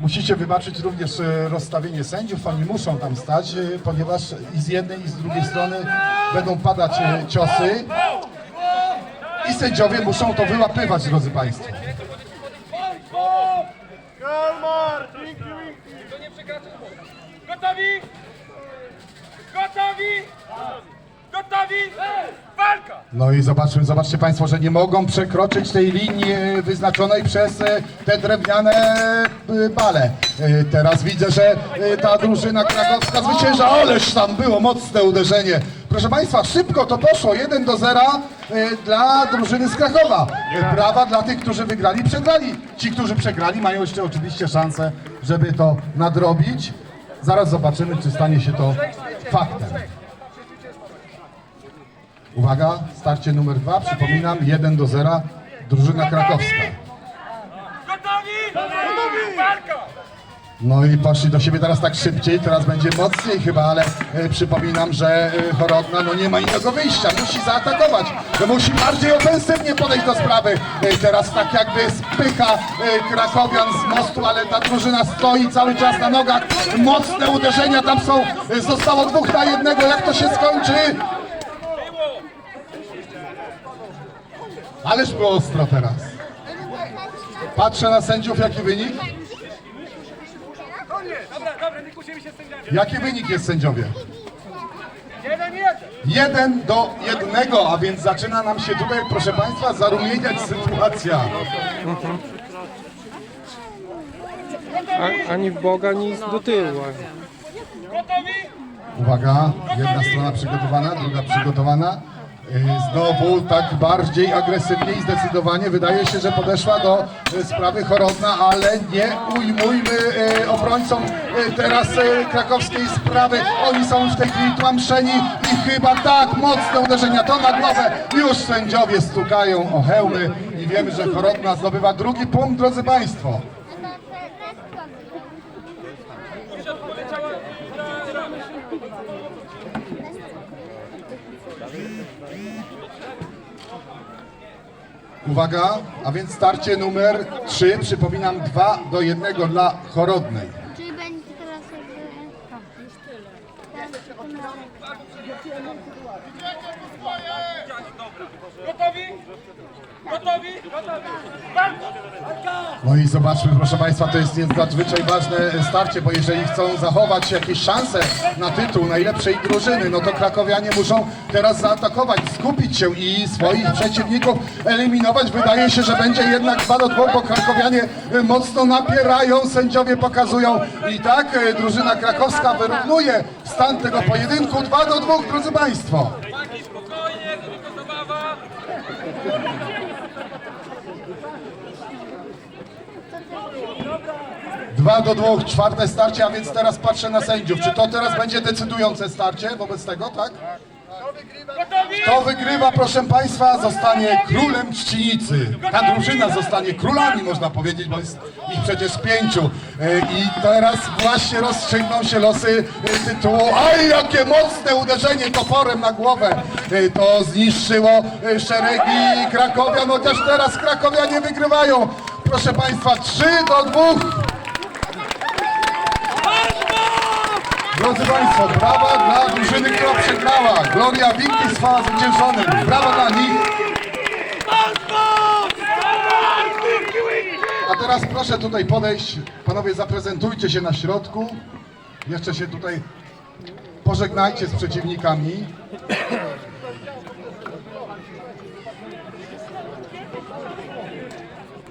Musicie wybaczyć również e, rozstawienie sędziów, oni muszą tam stać, e, ponieważ i z jednej i z drugiej strony będą padać e, ciosy i sędziowie muszą to wyłapywać, drodzy Państwo. Gotowi? Gotowi? Gotowi? No i zobaczmy, zobaczcie Państwo, że nie mogą przekroczyć tej linii e, wyznaczonej przez e, te drewniane e, bale. Teraz widzę, że ta drużyna krakowska zwycięża, ależ tam było mocne uderzenie. Proszę Państwa, szybko to poszło, 1 do 0 e, dla drużyny z Krakowa. Brawa dla tych, którzy wygrali, przegrali. Ci, którzy przegrali mają jeszcze oczywiście szansę, żeby to nadrobić. Zaraz zobaczymy, czy stanie się to faktem. Uwaga, starcie numer dwa, przypominam, 1 do 0, drużyna krakowska. Gotowi? Gotowi! Walka! No i poszli do siebie teraz tak szybciej, teraz będzie mocniej chyba, ale e, przypominam, że e, Horodna no nie ma innego wyjścia, musi zaatakować, no musi bardziej ofensywnie podejść do sprawy. E, teraz tak jakby spycha e, Krakowian z mostu, ale ta drużyna stoi cały czas na nogach. Mocne uderzenia tam są, e, zostało dwóch na jednego, jak to się skończy? Ależ było ostro teraz. Patrzę na sędziów, jaki wynik? Dobra, dobra, nie kłócimy się z sędziami. Jaki wynik jest sędziowie? Jeden, jeden! Jeden do jednego, a więc zaczyna nam się tutaj, proszę Państwa, zarumieniać sytuacja. A, ani w Boga, ani do tyłu. Gotowi? Uwaga, jedna strona przygotowana, druga przygotowana. Yy, Znowu tak bardziej agresywnie i zdecydowanie wydaje się, że podeszła do yy, sprawy Chorodna, ale nie ujmujmy yy, obrońcom yy, teraz krakowskiej sprawy. Oni są w tej chwili tłamszeni i chyba tak mocne uderzenia to na głowę. Już sędziowie stukają o hełmy i wiemy, że Chorodna zdobywa drugi punkt, drodzy Państwo. Uwaga, a więc starcie numer 3, przypominam 2 do 1 dla Chorodnej. Czyli będzie teraz jakby... Gotowi? No i zobaczmy, proszę Państwa, to jest nadzwyczaj ważne starcie, bo jeżeli chcą zachować jakieś szanse na tytuł najlepszej drużyny, no to krakowianie muszą teraz zaatakować, skupić się i swoich przeciwników eliminować. Wydaje się, że będzie jednak 2 do 2, bo krakowianie mocno napierają, sędziowie pokazują i tak e, drużyna krakowska wyrównuje stan tego pojedynku 2 do 2, drodzy Państwo. Taki spokojnie, to tylko zabawa. Dwa do dwóch, czwarte starcie, a więc teraz patrzę na sędziów. Czy to teraz będzie decydujące starcie wobec tego, tak? Kto wygrywa, proszę Państwa, zostanie królem Trzcinicy. Ta drużyna zostanie królami, można powiedzieć, bo jest ich przecież pięciu. E, I teraz właśnie rozstrzygną się losy e, tytułu. Aj, jakie mocne uderzenie toporem na głowę. E, To zniszczyło szeregi Krakowian, chociaż teraz Krakowianie wygrywają. Proszę Państwa, 3 do 2. Drodzy Państwo, brawa dla drużyny, która przegrała. Gloria Victis chwała zwyciężonym. Brawa dla nich. A teraz proszę tutaj podejść. Panowie, zaprezentujcie się na środku. Jeszcze się tutaj pożegnajcie z przeciwnikami.